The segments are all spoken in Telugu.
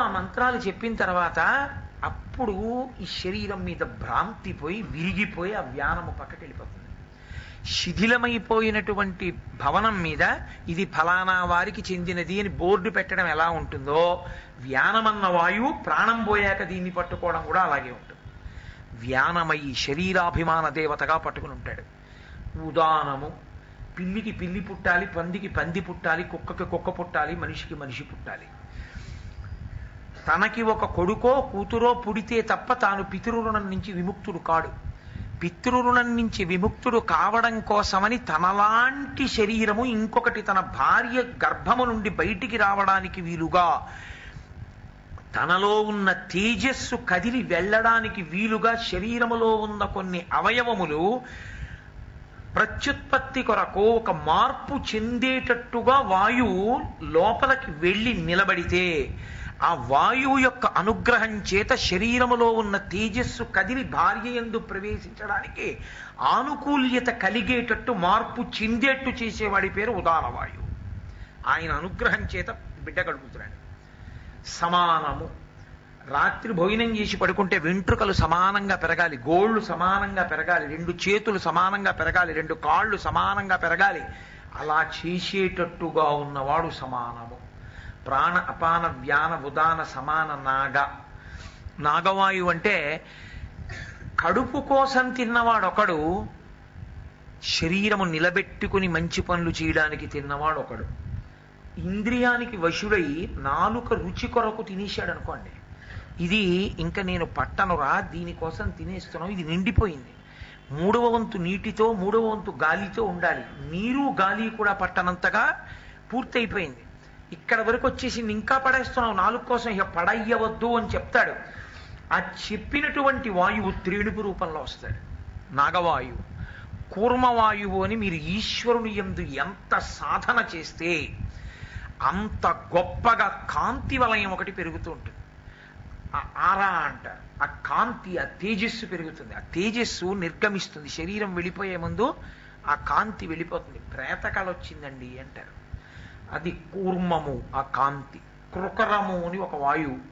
ఆ మంత్రాలు చెప్పిన తర్వాత అప్పుడు ఈ శరీరం మీద భ్రాంతి పోయి విరిగిపోయి ఆ వ్యానము పక్కకి వెళ్ళిపోతుంది. శిథిలమైపోయినటువంటి భవనం మీద ఇది ఫలానా వారికి చెందినది అని బోర్డు పెట్టడం ఎలా ఉంటుందో వ్యానమన్న వాయువు ప్రాణం పోయాక దీన్ని పట్టుకోవడం కూడా అలాగే ఉంటుంది. వ్యానమై శరీరాభిమాన దేవతగా పట్టుకుని ఉంటాడు. ఉదానము పిల్లికి పిల్లి పుట్టాలి పందికి పంది పుట్టాలి కుక్కకి కుక్క పుట్టాలి మనిషికి మనిషి పుట్టాలి. తనకి ఒక కొడుకో కూతురో పుడితే తప్ప తాను పితృరుణం నుంచి విముక్తుడు కాడు. పితృరుణం నుంచి విముక్తుడు కావడం కోసమని తనలాంటి శరీరము ఇంకొకటి తన భార్య గర్భము నుండి బయటికి రావడానికి వీలుగా తనలో ఉన్న తేజస్సు కదిలి వెళ్ళడానికి వీలుగా శరీరములో ఉన్న కొన్ని అవయవములు ప్రత్యుత్పత్తి కొరకు ఒక మార్పు చెందేటట్టుగా వాయువు లోపలికి వెళ్ళి నిలబడితే ఆ వాయువు యొక్క అనుగ్రహం చేత శరీరములో ఉన్న తేజస్సు కదిలి భార్య ఎందు ప్రవేశించడానికి ఆనుకూల్యత కలిగేటట్టు మార్పు చెందేట్టు చేసేవాడి పేరు ఉదారవాయువు. ఆయన అనుగ్రహం చేత బిడ్డ గడుపుతున్నాడు. సమానము. రాత్రి భోజనం చేసి పడుకుంటే వెంట్రుకలు సమానంగా పెరగాలి గోళ్ళు సమానంగా పెరగాలి రెండు చేతులు సమానంగా పెరగాలి రెండు కాళ్ళు సమానంగా పెరగాలి. అలా చేసేటట్టుగా ఉన్నవాడు సమానము. ప్రాణ అపాన వ్యాన ఉదాన సమాన నాగ. నాగవాయువు అంటే కడుపు కోసం తిన్నవాడొకడు శరీరము నిలబెట్టుకుని మంచి పనులు చేయడానికి తిన్నవాడొకడు. ఇంద్రియానికి వశుడై నాలుక రుచి కొరకు తినేశాడు అనుకోండి ఇది ఇంకా నేను పట్టనురా దీనికోసం తినేస్తున్నాం ఇది నిండిపోయింది. మూడవ వంతు నీటితో మూడవ వంతు గాలితో ఉండాలి. నీరు గాలి కూడా పట్టనంతగా పూర్తయిపోయింది. ఇక్కడ వరకు వచ్చేసి ఇంకా పడేస్తున్నావు నాలుగు కోసం ఇక పడయ్యవద్దు అని చెప్తాడు. ఆ చెప్పినటువంటి వాయువు త్రేణుపు రూపంలో వస్తాడు. నాగవాయువు. కూర్మవాయువు అని మీరు ఈశ్వరుని ఎందు ఎంత సాధన చేస్తే అంత గొప్పగా కాంతి వలయం ఒకటి పెరుగుతూ ఉంటుంది. ఆ ఆరా అంటారు ఆ కాంతి ఆ తేజస్సు పెరుగుతుంది. ఆ తేజస్సు నిర్గమిస్తుంది. శరీరం వెళ్ళిపోయే ముందు ఆ కాంతి వెళ్ళిపోతుంది. ప్రేతకాలు వచ్చిందండి అంటారు. అది కూర్మము ఆ కాంతి. కృకరము అని ఒక వాయువు.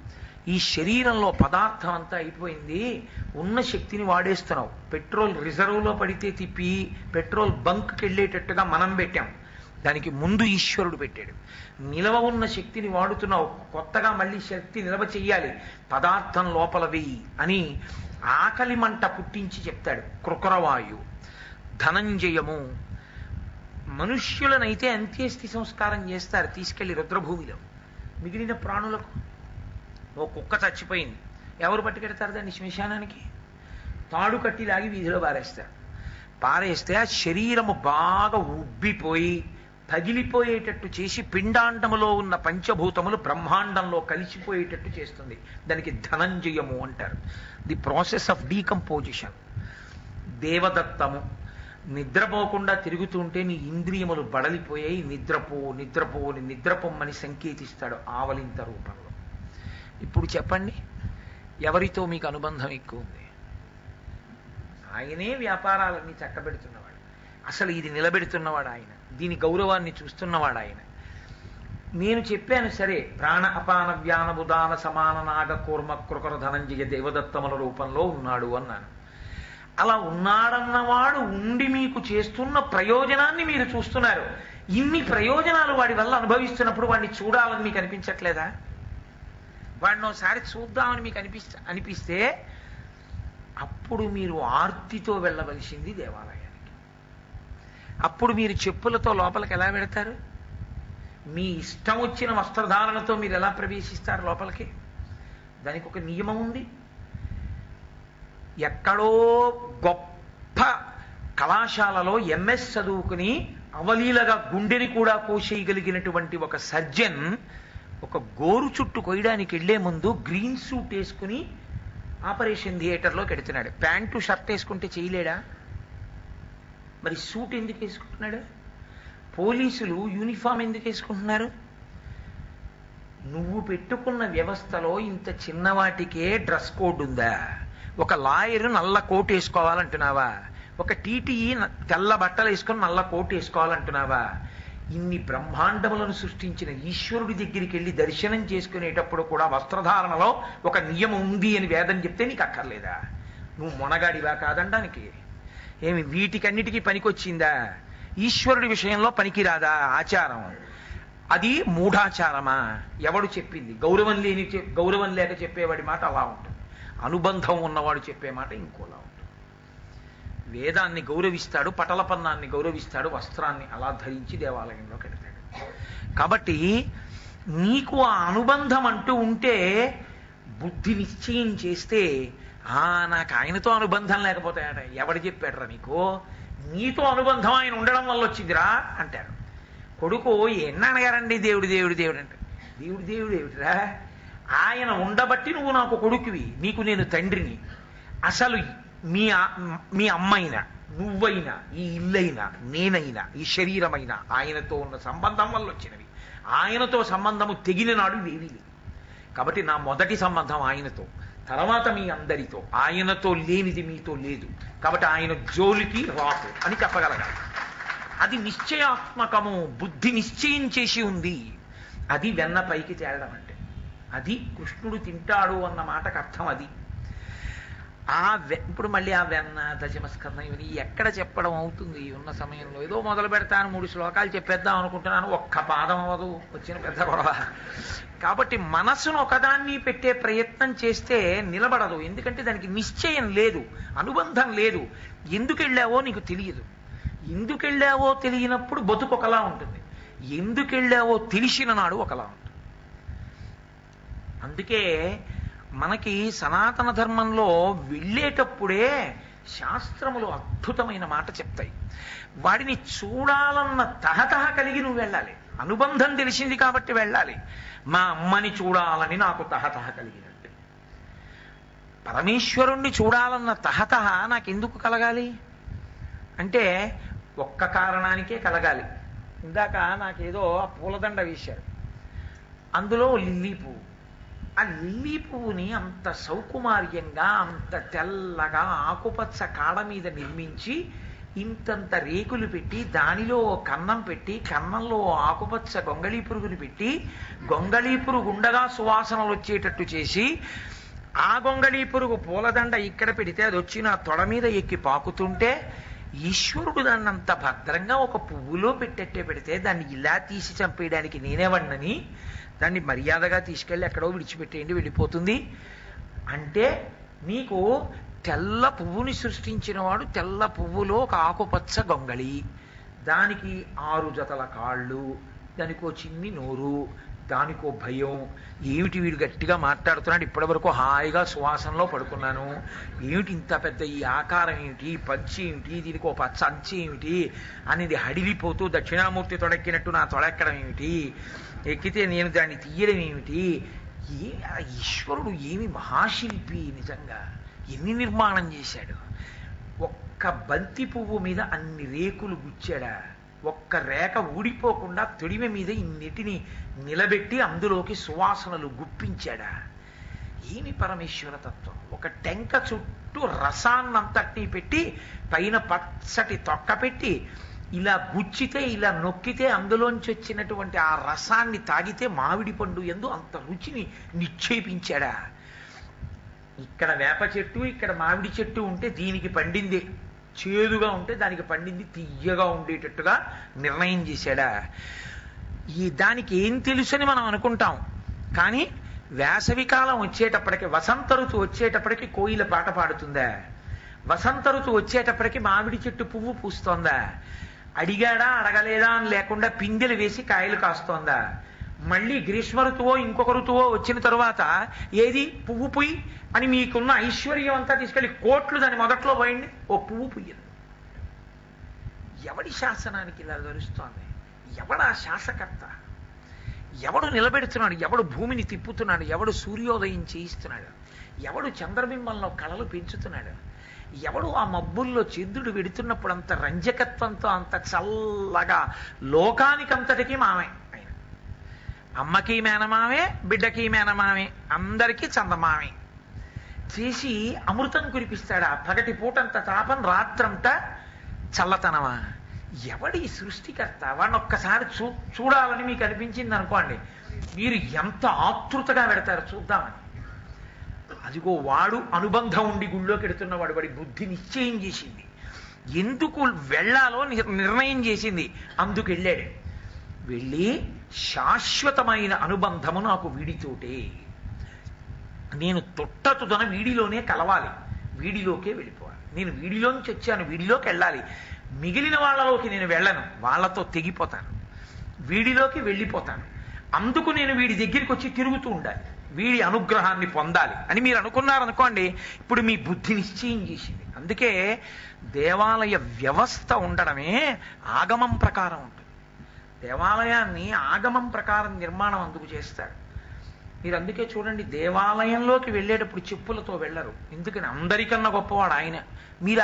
ఈ శరీరంలో పదార్థం అంతా అయిపోయింది ఉన్న శక్తిని వాడేస్తున్నావు. పెట్రోల్ రిజర్వ్లో పడితే తిప్పి పెట్రోల్ బంక్కి వెళ్ళేటట్టుగా మనం పెట్టాం. దానికి ముందు ఈశ్వరుడు పెట్టాడు. నిలవ ఉన్న శక్తిని వాడుతున్నావు. కొత్తగా మళ్ళీ శక్తి నిలవ చెయ్యాలి. పదార్థం లోపల వెయ్యి అని ఆకలి మంట పుట్టించి చెప్తాడు కృకరవాయు ధనంజయము మనుష్యులనైతే అంత్యేష్టి సంస్కారం చేస్తారు. తీసుకెళ్ళి రుద్రభూమిలో మిగిలిన ప్రాణులకు. ఓ కుక్క చచ్చిపోయింది. ఎవరు పట్టుకెడతారు దాన్ని శ్మశానానికి? తాడు కట్టి లాగి వీధిలో పారేస్తారు. పారేస్తే ఆ శరీరము బాగా ఉబ్బిపోయి పగిలిపోయేటట్టు చేసి పిండాండములో ఉన్న పంచభూతములు బ్రహ్మాండంలో కలిసిపోయేటట్టు చేస్తుంది. దానికి ధనంజయము అంటారు. ది ప్రాసెస్ ఆఫ్ డీకంపోజిషన్ దేవదత్తము నిద్రపోకుండా తిరుగుతుంటే నీ ఇంద్రియములు బడలిపోయాయి. నిద్రపో నిద్రపో అని నిద్రపోమ్మని సంకేతిస్తాడు ఆవలింత రూపంలో. ఇప్పుడు చెప్పండి ఎవరితో మీకు అనుబంధం ఎక్కువ ఉంది? ఆయనే వ్యాపారాలన్నీ చక్కబెడుతున్నవాడు. అసలు ఇది నిలబెడుతున్నవాడు ఆయన. దీని గౌరవాన్ని చూస్తున్నవాడు ఆయన. నేను చెప్పాను సరే ప్రాణ అపాన వ్యానబుదాన సమాన నాగ కూర్మ కృకర ధనంజయ దేవదత్తముల రూపంలో ఉన్నాడు అన్నాను. అలా ఉన్నాడన్నవాడు ఉండి మీకు చేస్తున్న ప్రయోజనాన్ని మీరు చూస్తున్నారు. ఇన్ని ప్రయోజనాలు వాడి వల్ల అనుభవిస్తున్నప్పుడు వాడిని చూడాలని మీకు అనిపించట్లేదా? వాడిని ఒకసారి చూద్దామని మీకు అనిపిస్త అనిపిస్తే అప్పుడు మీరు ఆర్తితో వెళ్ళవలసింది దేవాలయానికి. అప్పుడు మీరు చెప్పులతో లోపలికి ఎలా వెడతారు? మీ ఇష్టం వచ్చిన వస్త్రధారణతో మీరు ఎలా ప్రవేశిస్తారు లోపలికి? దానికి ఒక నియమం ఉంది. ఎక్కడో గొప్ప కళాశాలలో ఎంఎస్ చదువుకుని అవలీలగా గుండెని కూడా కోసేయగలిగినటువంటి ఒక సర్జన్ ఒక గోరు చుట్టు కొయ్యడానికి వెళ్ళే ముందు గ్రీన్ సూట్ వేసుకుని ఆపరేషన్ థియేటర్లోకి ఎడుతున్నాడు ప్యాంటు షర్ట్ వేసుకుంటే చేయలేడా? మరి సూట్ ఎందుకు వేసుకుంటున్నాడు? పోలీసులు యూనిఫామ్ ఎందుకు వేసుకుంటున్నారు? నువ్వు పెట్టుకున్న వ్యవస్థలో ఇంత చిన్నవాటికే డ్రెస్ కోడ్ ఉందా? ఒక లాయర్ నల్ల కోట్ వేసుకోవాలంటున్నావా? ఒక టీటీఈ తెల్ల బట్టలు వేసుకొని నల్ల కోట్ వేసుకోవాలంటున్నావా? ఇన్ని బ్రహ్మాండములను సృష్టించిన ఈశ్వరుడి దగ్గరికి వెళ్ళి దర్శనం చేసుకునేటప్పుడు కూడా వస్త్రధారణలో ఒక నియమం ఉంది అని వేదం చెప్తే నీకు అక్కర్లేదా? నువ్వు మొనగాడివా కాదనడానికి ఏమి వీటికన్నిటికీ పనికొచ్చిందా? ఈశ్వరుడి విషయంలో పనికిరాదా ఆచారం? అది మూఢాచారమా? ఎవడు చెప్పింది? గౌరవం లేని చెప్- గౌరవం లేక చెప్పేవాడి మాట అలా ఉంటుంది. అనుబంధం ఉన్నవాడు చెప్పే మాట ఇంకోలా ఉంటుంది. వేదాన్ని గౌరవిస్తాడు పటలపన్నాన్ని గౌరవిస్తాడు వస్త్రాన్ని అలా ధరించి దేవాలయంలో కడతాడు. కాబట్టి నీకు ఆ అనుబంధం అంటూ ఉంటే బుద్ధి నిశ్చయం చేస్తే ఆ నాకు ఆయనతో అనుబంధం లేకపోతాయట. ఎవడు చెప్పాడరా నీకు? నీతో అనుబంధం ఆయన ఉండడం వల్ల వచ్చిందిరా అంటారు. కొడుకు ఎన్ననగారండి దేవుడు దేవుడు దేవుడు అంటే దేవుడు దేవుడు ఏమిటిరా? ఆయన ఉండబట్టి నువ్వు నాకు కొడుకువి నీకు నేను తండ్రిని. అసలు మీ మీ అమ్మైనా నువ్వైనా ఈ ఇల్లైనా నేనైనా ఈ శరీరమైనా ఆయనతో ఉన్న సంబంధం వల్ల వచ్చినవి. ఆయనతో సంబంధము తెగిన నాడు ఇవేవీ కాబట్టి నా మొదటి సంబంధం ఆయనతో. తర్వాత మీ అందరితో. ఆయనతో లేనిది మీతో లేదు. కాబట్టి ఆయన జోలికి రాకు అని చెప్పగలగాలి అది నిశ్చయాత్మకము బుద్ధి నిశ్చయం చేసి ఉంది. అది వెన్న పైకి తేలడం అది కృష్ణుడు తింటాడు అన్న మాటకు అర్థం అది. ఆ వె- ఇప్పుడు మళ్ళీ ఆ వెన్న దశమస్కందం ఇవన్నీ ఎక్కడ చెప్పడం అవుతుంది? ఉన్న సమయంలో. ఏదో మొదలు పెడతాను మూడు శ్లోకాలు చెప్పేద్దాం అనుకుంటున్నాను ఒక్క పాదం అవ్వదు వచ్చిన పెద్ద గొడవ. కాబట్టి మనసును ఒకదాన్ని పెట్టే ప్రయత్నం చేస్తే నిలబడదు. ఎందుకంటే దానికి నిశ్చయం లేదు అనుబంధం లేదు. ఎందుకు వెళ్ళావో నీకు తెలియదు. ఎందుకు వెళ్ళావో తెలియనప్పుడు బతుకు ఒకలా ఉంటుంది. ఎందుకు వెళ్ళావో తెలిసిన నాడు ఒకలా ఉంటుంది. అందుకే మనకి సనాతన ధర్మంలో వెళ్ళేటప్పుడే శాస్త్రములు అద్భుతమైన మాట చెప్తాయి. వాడిని చూడాలన్న తహతహ కలిగి నువ్వు వెళ్ళాలి. అనుబంధం తెలిసింది కాబట్టి వెళ్ళాలి. మా అమ్మని చూడాలని నాకు తహతహ కలిగినట్టు. పరమేశ్వరుణ్ణి చూడాలన్న తహతహ నాకెందుకు కలగాలి? అంటే ఒక్క కారణానికే కలగాలి. ఇందాక నాకేదో పూలదండ వేశారు. అందులో లిల్లీ పువ్వు. ఆ లిల్లీ పువ్వుని అంత సౌకుమార్యంగా అంత తెల్లగా ఆకుపచ్చ కాడ మీద నిర్మించి ఇంతంత రేకులు పెట్టి దానిలో కన్నం పెట్టి కన్నంలో ఆకుపచ్చ గొంగళీ పురుగుని పెట్టి గొంగళీ పురుగు ఉండగా సువాసనలు వచ్చేటట్టు చేసి ఆ గొంగళీ పురుగు పూలదండ ఇక్కడ పెడితే అది వచ్చి నా తొడ మీద ఎక్కి పాకుతుంటే ఈశ్వరుడు దాన్ని అంత భద్రంగా ఒక పువ్వులో పెట్టెట్టే పెడితే దాన్ని ఇలా తీసి చంపేయడానికి నేనేవన్నని దాన్ని మర్యాదగా తీసుకెళ్ళి ఎక్కడో విడిచిపెట్టేయండి వెళ్ళిపోతుంది. అంటే నీకు తెల్ల పువ్వుని సృష్టించిన వాడు తెల్ల పువ్వులో ఒక ఆకుపచ్చ గొంగళి. దానికి ఆరు జతల కాళ్ళు దానికో చిన్ని నోరు దానికో భయం. ఏమిటి వీడు గట్టిగా మాట్లాడుతున్నాడు? ఇప్పటివరకు హాయిగా సువాసనలో పడుకున్నాను. ఏమిటి ఇంత పెద్ద ఈ ఆకారం ఏమిటి? పంచి ఏమిటి? దీనికి ఒక పచ్చ అంచి ఏమిటి? అనేది హడిలిపోతూ దక్షిణామూర్తి తొడెక్కినట్టు నా తొడెక్కడం ఏమిటి? ఎక్కితే నేను దాన్ని తీయడం ఏమిటి? ఏ ఈశ్వరుడు ఏమి మహాశిల్పి నిజంగా. ఎన్ని నిర్మాణం చేశాడు? ఒక్క బంతి పువ్వు మీద అన్ని రేకులు గుచ్చాడా? ఒక్క రేఖ ఊడిపోకుండా తొడిమె మీద ఇన్నిటిని నిలబెట్టి అందులోకి సువాసనలు గుప్పించాడా. ఏమి పరమేశ్వర తత్వం? ఒక టెంక చుట్టూ రసాన్నంతటినీ పెట్టి పైన పచ్చటి తొక్క పెట్టి ఇలా గుచ్చితే ఇలా నొక్కితే అందులోంచి వచ్చినటువంటి ఆ రసాన్ని తాగితే మామిడి పండు ఎందు అంత రుచిని నిక్షేపించాడా. ఇక్కడ వేప చెట్టు ఇక్కడ మామిడి చెట్టు ఉంటే దీనికి పండింది. చేదుగా ఉంటే దానికి పండింది తీయగా ఉండేటట్టుగా నిర్ణయం చేశాడా? ఈ దానికి ఏం తెలుసని మనం అనుకుంటాం. కానీ వేసవికాలం వచ్చేటప్పటికి వసంత ఋతువు వచ్చేటప్పటికి కోయిల పాట పాడుతుందా? వసంత ఋతువు వచ్చేటప్పటికి మామిడి చెట్టు పువ్వు పూస్తోందా? అడిగాడా అడగలేదా అని లేకుండా పిందెలు వేసి కాయలు కాస్తోందా? మళ్ళీ గ్రీష్మ ఋతువో ఇంకొక ఋతువో వచ్చిన తరువాత ఏది? పువ్వు పుయ్యి అని మీకున్న ఐశ్వర్యం అంతా తీసుకెళ్ళి కోట్లు దాని మొదట్లో పోయింది ఓ పువ్వు పుయ్యదు ఎవడి శాసనానికి ఇలా గరుస్తోంది ఎవడా శాసకర్త? ఎవడు నిలబెడుతున్నాడు? ఎవడు భూమిని తిప్పుతున్నాడు? ఎవడు సూర్యోదయం చేయిస్తున్నాడు? ఎవడు చంద్రబింబంలో కళలు పెంచుతున్నాడు? ఎవడు ఆ మబ్బుల్లో చంద్రుడు వెడుతున్నప్పుడు అంత రంజకత్వంతో అంత చల్లగా లోకానికంతటికీ మామే. అమ్మకి మేనమామే బిడ్డకి మేనమామే అందరికీ చందమామే. చేసి అమృతం కురిపిస్తాడా పగటి పూటంత తాపం రాత్రంతా చల్లతనమా? ఎవడి సృష్టికర్త? వాడిని ఒక్కసారి చూ చూడాలని మీకు అనిపించింది అనుకోండి. మీరు ఎంత ఆతృతగా పెడతారు చూద్దామని. అదిగో వాడు అనుబంధం ఉండి గుళ్ళోకి ఎడుతున్నవాడు వాడి బుద్ధి నిశ్చయం చేసింది. ఎందుకు వెళ్ళాలో నిర్ణయం చేసింది. అందుకు వెళ్ళాడు. వెళ్ళి శాశ్వతమైన అనుబంధము నాకు వీడితోటే. నేను తొట్టతుదన వీడిలోనే కలవాలి. వీడిలోకే వెళ్ళిపోవాలి. నేను వీడిలోంచి వచ్చాను వీడిలోకి వెళ్ళాలి. మిగిలిన వాళ్ళలోకి నేను వెళ్ళను వాళ్ళతో తెగిపోతాను. వీడిలోకి వెళ్ళిపోతాను. అందుకు నేను వీడి దగ్గరికి వచ్చి తిరుగుతూ ఉండాలి. వీడి అనుగ్రహాన్ని పొందాలి అని మీరు అనుకున్నారనుకోండి ఇప్పుడు మీ బుద్ధి నిశ్చయం చేసింది. అందుకే దేవాలయ వ్యవస్థ ఉండడమే ఆగమం ప్రకారం ఉంటుంది. దేవాలయాన్ని ఆగమం ప్రకారం నిర్మాణం అందుకు చేస్తారు. మీరు అందుకే చూడండి దేవాలయంలోకి వెళ్ళేటప్పుడు చెప్పులతో వెళ్ళరు. ఎందుకని? అందరికన్నా గొప్పవాడు ఆయన. మీరు